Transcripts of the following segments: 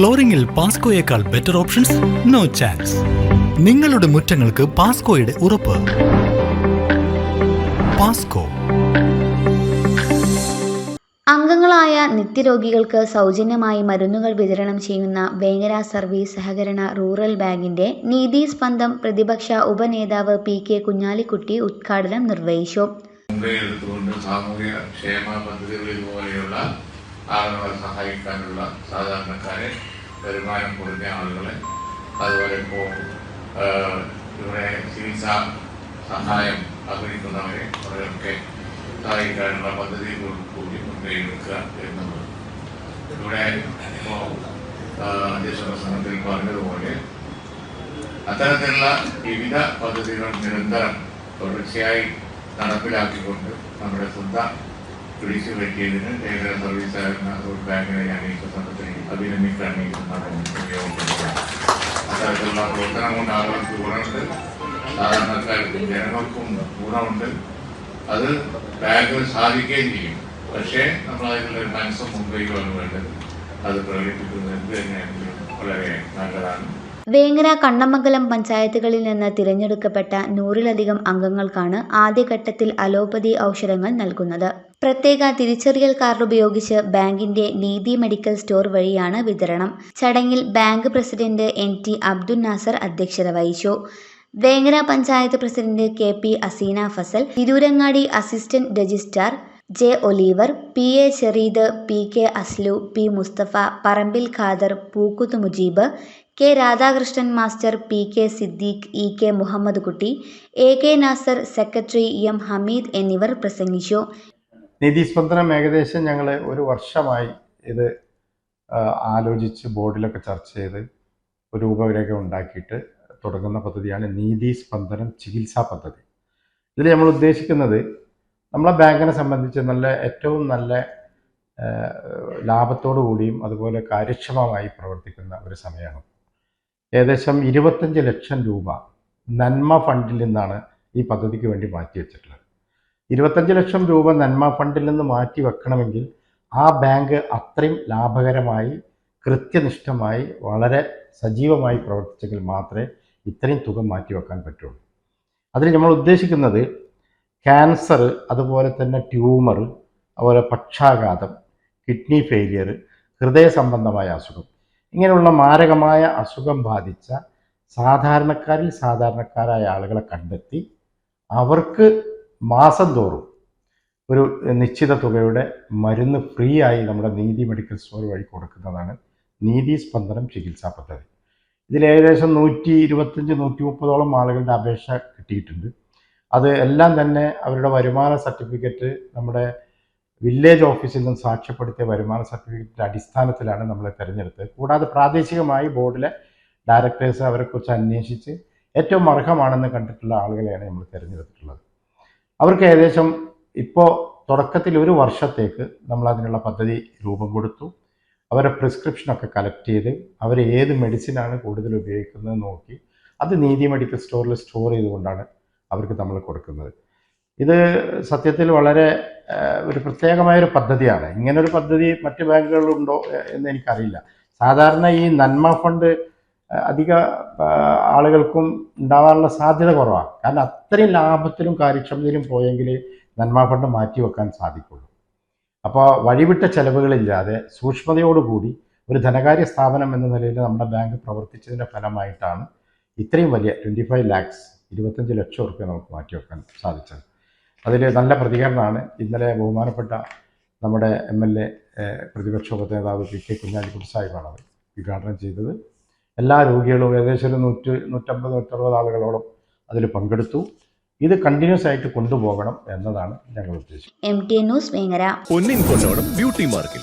ഫ്ലോറിംഗിൽ പാസ്കോയേക്കാൾ better options no chance നിങ്ങളുടെ മുറ്റങ്ങൾക്ക് പാസ്കോയുടെ ഉറപ്പ്. പാസ്കോ അംഗങ്ങളായ നിത്യരോഗികൾക്ക് സൗജന്യമായി മരുന്നുകൾ വിതരണം ചെയ്യുന്ന വേങ്ങര സർവീസ് സഹകരണ റൂറൽ ബാങ്കിന്റെ നീതി സ്പന്ദം പ്രതിപക്ഷ ഉപനേതാവ് പി കെ കുഞ്ഞാലിക്കുട്ടി ഉദ്ഘാടനം നിർവഹിച്ചു. ആളുകളെ സഹായിക്കാനുള്ള സാധാരണക്കാരെ വരുമാനം കുറഞ്ഞ ആളുകളെ അതുപോലെ ഇപ്പോൾ ഇവിടെ ചികിത്സാ സഹായം ആഗ്രഹിക്കുന്നവരെ അവരൊക്കെ സഹായിക്കാനുള്ള പദ്ധതികൾ കൂടി മുൻകൈയെടുക്കുക എന്നത് ഇവിടെ ഇപ്പോൾ അധ്യക്ഷ പ്രസംഗത്തിൽ പറഞ്ഞതുപോലെ അത്തരത്തിലുള്ള വിവിധ പദ്ധതികൾ നിരന്തരം തുടർച്ചയായി നടപ്പിലാക്കിക്കൊണ്ട് നമ്മുടെ ശ്രദ്ധ പിടിച്ചു പറ്റിയതിന് കേരള സർവീസ് സഹകരണ റൂട്ട് ബാങ്കിനെ ഞാൻ ഈ സന്ദർഭത്തിൽ ഈ അത്തരത്തിലുള്ള പ്രവർത്തനം കൊണ്ട് ആളുകൾക്ക് ഗുണമുണ്ട് സാധാരണക്കാർക്കും ജനങ്ങൾക്കും ഗുണമുണ്ട് അത് ബാങ്കിന് സാധിക്കുകയും ചെയ്യും. പക്ഷേ നമ്മൾ അതിനുള്ള ഒരു മനസ്സും മുൻകൈകളാണ് വേണ്ടത്. അത് പ്രകടിപ്പിക്കുന്നത് വളരെ നല്ലതാണ്. വേങ്ങര കണ്ണമംഗലം പഞ്ചായത്തുകളിൽ നിന്ന് തിരഞ്ഞെടുക്കപ്പെട്ട നൂറിലധികം അംഗങ്ങൾക്കാണ് ആദ്യഘട്ടത്തിൽ അലോപ്പതി ഔഷധങ്ങൾ നൽകുന്നത്. പ്രത്യേക തിരിച്ചറിയൽ കാർഡ് ഉപയോഗിച്ച് ബാങ്കിന്റെ നീതി മെഡിക്കൽ സ്റ്റോർ വഴിയാണ് വിതരണം. ചടങ്ങിൽ bank president N T Abdul Nasser അധ്യക്ഷത വഹിച്ചു. Vengara panchayat president K P Aseena Fasal Tirurangadi assistant registrar J Oliver P A Shereed P K Aslu P Musthafa Parambil Khader Pookkuth Mujeeb K Radhakrishnan master P K Siddique E K Muhammed Kutty A K Nasser secretary M Hameed എന്നിവർ പ്രസംഗിച്ചു. നിധിസ്പന്ദനം ഏകദേശം ഞങ്ങൾ ഒരു വർഷമായി ഇത് ആലോചിച്ച് ബോർഡിലൊക്കെ ചർച്ച ചെയ്ത് ഒരു രൂപരേഖ ഉണ്ടാക്കിയിട്ട് തുടങ്ങുന്ന പദ്ധതിയാണ് നീതി സ്പന്ദനം ചികിത്സാ പദ്ധതി. ഇതിൽ നമ്മൾ ഉദ്ദേശിക്കുന്നത് നമ്മളെ ബാങ്കിനെ സംബന്ധിച്ച് നല്ല ഏറ്റവും നല്ല ലാഭത്തോടു കൂടിയും അതുപോലെ കാര്യക്ഷമമായി പ്രവർത്തിക്കുന്ന ഒരു സമയമാണ്. ഏകദേശം ഇരുപത്തഞ്ച് ലക്ഷം രൂപ നന്മ ഫണ്ടിൽ നിന്നാണ് ഈ പദ്ധതിക്ക് വേണ്ടി മാറ്റി വെച്ചിട്ടുള്ളത്. ഇരുപത്തഞ്ച് ലക്ഷം രൂപ നന്മ ഫണ്ടിൽ നിന്ന് മാറ്റി വെക്കണമെങ്കിൽ ആ ബാങ്ക് അത്രയും ലാഭകരമായി കൃത്യനിഷ്ഠമായി വളരെ സജീവമായി പ്രവർത്തിച്ചെങ്കിൽ മാത്രമേ ഇത്രയും തുക മാറ്റി വെക്കാൻ പറ്റുള്ളൂ. അതിൽ നമ്മൾ ഉദ്ദേശിക്കുന്നത് ക്യാൻസർ അതുപോലെ തന്നെ ട്യൂമർ അതുപോലെ പക്ഷാഘാതം കിഡ്നി ഫെയിലിയർ ഹൃദയ സംബന്ധമായ അസുഖം ഇങ്ങനെയുള്ള മാരകമായ അസുഖം ബാധിച്ച സാധാരണക്കാരിൽ സാധാരണക്കാരായ ആളുകളെ കണ്ടെത്തി അവർക്ക് മാസം തോറും ഒരു നിശ്ചിത തുകയുടെ മരുന്ന് ഫ്രീ ആയി നമ്മുടെ നീതി മെഡിക്കൽ സ്റ്റോർ വഴി കൊടുക്കുന്നതാണ് നീതി സ്പന്ദനം ചികിത്സാ പദ്ധതി. ഇതിൽ ഏകദേശം നൂറ്റി ഇരുപത്തഞ്ച് നൂറ്റി മുപ്പതോളം ആളുകളുടെ അപേക്ഷ കിട്ടിയിട്ടുണ്ട്. അത് എല്ലാം തന്നെ അവരുടെ വരുമാന സർട്ടിഫിക്കറ്റ് നമ്മുടെ വില്ലേജ് ഓഫീസിൽ നിന്ന് സാക്ഷ്യപ്പെടുത്തിയ വരുമാന സർട്ടിഫിക്കറ്റിന്റെ അടിസ്ഥാനത്തിലാണ് നമ്മളെ തിരഞ്ഞെടുത്തത്. കൂടാതെ പ്രാദേശികമായി ബോർഡിലെ ഡയറക്ടേഴ്സ് അവരെക്കുറിച്ച് അന്വേഷിച്ച് ഏറ്റവും അർഹമാണെന്ന് കണ്ടിട്ടുള്ള ആളുകളെയാണ് നമ്മൾ തിരഞ്ഞെടുത്തിട്ടുള്ളത്. അവർക്ക് ഏകദേശം ഇപ്പോൾ തുടക്കത്തിൽ ഒരു വർഷത്തേക്ക് നമ്മൾ അതിനുള്ള പദ്ധതി രൂപം കൊടുത്തു. അവരുടെ പ്രിസ്ക്രിപ്ഷനൊക്കെ കളക്ട് ചെയ്ത് അവർ ഏത് മെഡിസിനാണ് കൂടുതൽ ഉപയോഗിക്കുന്നത് നോക്കി അത് നീതി മെഡിക്കൽ സ്റ്റോറിൽ സ്റ്റോർ ചെയ്തുകൊണ്ടാണ് അവർക്ക് നമ്മൾ കൊടുക്കുന്നത്. ഇത് സത്യത്തിൽ വളരെ ഒരു പ്രത്യേകമായൊരു പദ്ധതിയാണ്. ഇങ്ങനൊരു പദ്ധതി മറ്റ് ബാങ്കുകളിലുണ്ടോ എന്ന് എനിക്കറിയില്ല. സാധാരണ ഈ നന്മ ഫണ്ട് അധിക ആളുകൾക്കും ഉണ്ടാവാനുള്ള സാധ്യത കുറവാണ് കാരണം അത്രയും ലാഭത്തിലും കാര്യക്ഷമതയിലും പോയെങ്കിൽ നന്മ ഫണ്ട് മാറ്റി വെക്കാൻ സാധിക്കുള്ളൂ. അപ്പോൾ വഴിവിട്ട ചെലവുകളില്ലാതെ സൂക്ഷ്മതയോടുകൂടി ഒരു ധനകാര്യ സ്ഥാപനം എന്ന നിലയിൽ നമ്മുടെ ബാങ്ക് പ്രവർത്തിച്ചതിന്റെ ഫലമായിട്ടാണ് ഇത്രയും വലിയ ട്വന്റി ഫൈവ് ലാക്സ് ഇരുപത്തഞ്ച് ലക്ഷം റുപ്യ നമുക്ക് മാറ്റിവെക്കാൻ സാധിച്ചത്. അതിൽ നല്ല പ്രതികരണമാണ്. ഇന്നലെ ബഹുമാനപ്പെട്ട നമ്മുടെ എം എൽ എ പ്രതിപക്ഷ ഉപനേതാവ് പി കെ കുഞ്ഞാലിക്കുട്ടി സാഹിബാണ് അത് ഉദ്ഘാടനം ചെയ്തത്. എല്ലാ രോഗികളും ഏകദേശം ഒരു നൂറ്റി നൂറ്റമ്പത് നൂറ്ററുപത് ആളുകളോളം അതിൽ പങ്കെടുത്തു. ഇത് കണ്ടിന്യൂസ് ആയിട്ട് കൊണ്ടുപോകണം എന്നതാണ് ഞങ്ങൾ ഉദ്ദേശിച്ചത്. M T news Vengara. പൊന്നിൻ ബ്യൂട്ടി മാർക്കിൽ.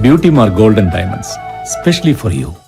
Beauty Mar Golden Diamonds, specially for you.